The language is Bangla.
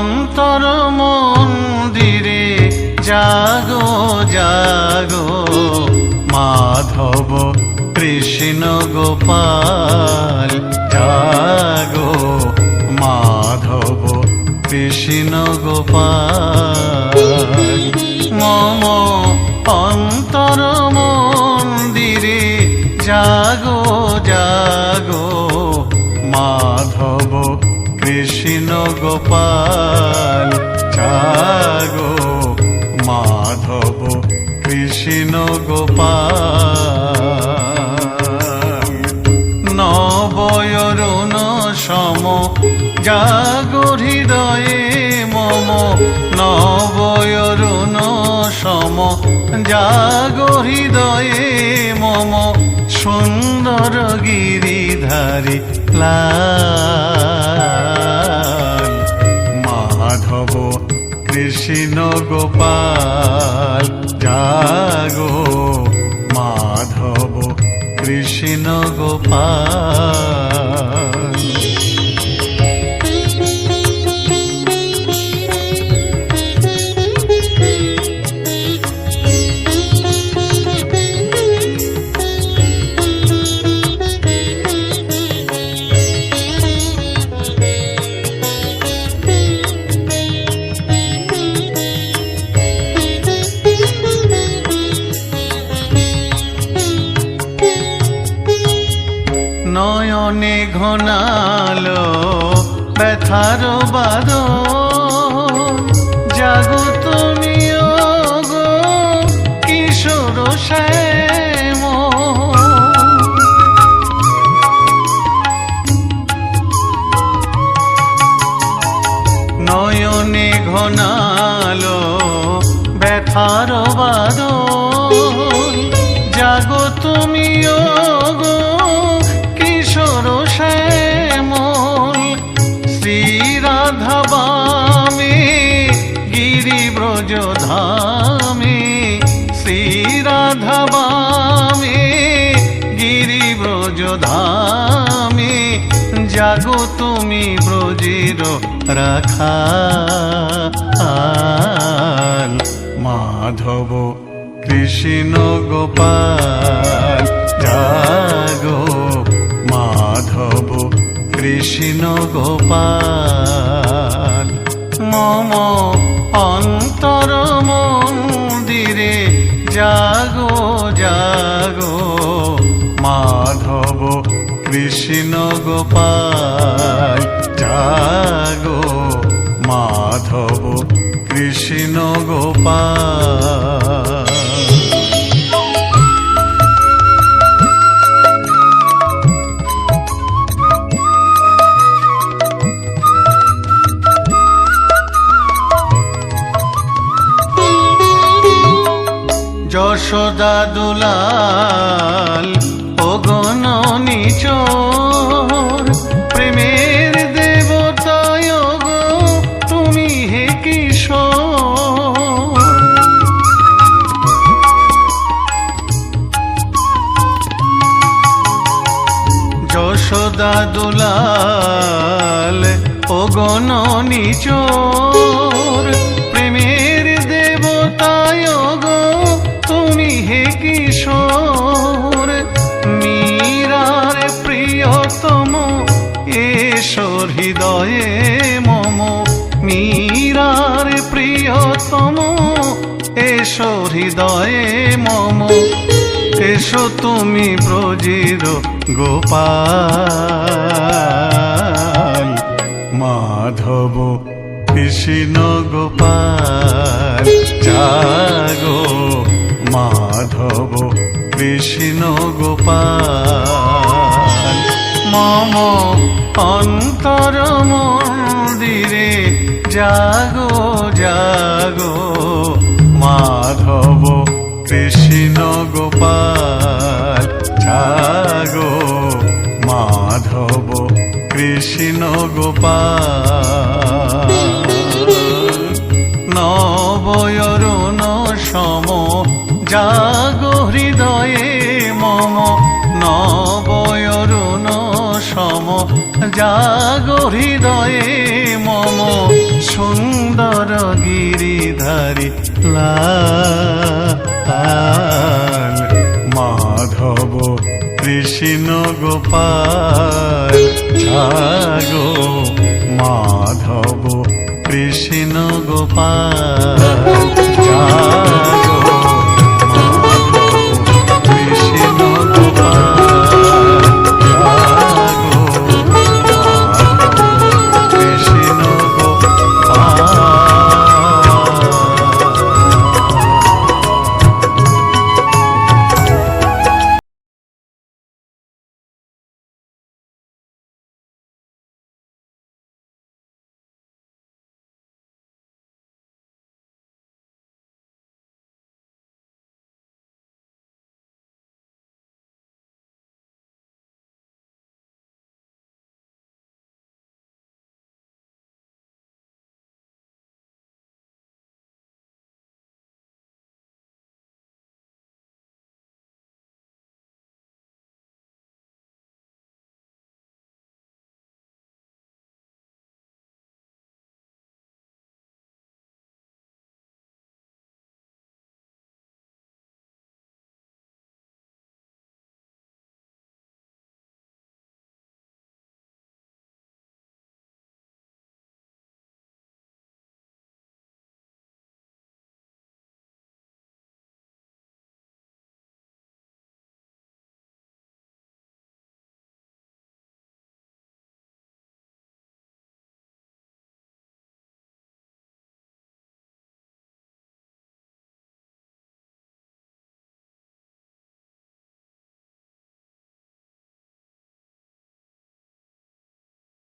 অন্তর মন্দিরে জাগো জাগো। মাধব কৃষ্ণ গোপাল, জাগো। মাধব কৃষ্ণ গোপাল। মম অন্তর মন্দিরে যা গোপাল জাগো মাধব কৃষ্ণ গোপাল নবয়রুণ সম, জাগো হৃদয়ে মম, নবয়রুণ সম, জাগো হৃদয়ে মম, সুন্দর গিরিধারী লাল কৃষ্ণ গোপাল জাগো মাধব কৃষ্ণ গোপাল ঘনালো, ব্যথার বাদ জাগো তুমি গো, কিশোর শ্যামল। শ্রী রাধা বামে গিরি ধামে শ্রী রাধা জাগো তুমি ব্রজের রাখা মাধব কৃষ্ণ গোপাল, জাগো মাধব কৃষ্ণ গোপাল। মম অন্তর মন্দিরে জাগো জাগো মাধব কৃষ্ণ গোপাল জাগো মাধব কৃষ্ণ গোপাল যশোদা দুলাল ওগন নিচোর প্রেমের দেবতায় গো তুমি হে কিশোর। যশোদা দুলাল ওগন নিচোর প্রেমের হৃদয়ে মম, মীরার প্রিয়তম। এসো হৃদয়ে মম, এসো তুমি ব্রজির গোপাল। মাধব কৃষ্ণ গোপাল, জাগো। মাধব কৃষ্ণ গোপাল। মম অন্তর মন্দিরে জাগো জাগো। মাধব কৃষ্ণ গোপাল জাগো। মাধব কৃষ্ণ গোপাল নবয়রুণ সম, জাগো হৃদয়ে জাগো হৃদয়ে মম সুন্দর গিরিধারী লাল মাধব কৃষ্ণ গোপাল জাগো মাধব কৃষ্ণ গোপাল।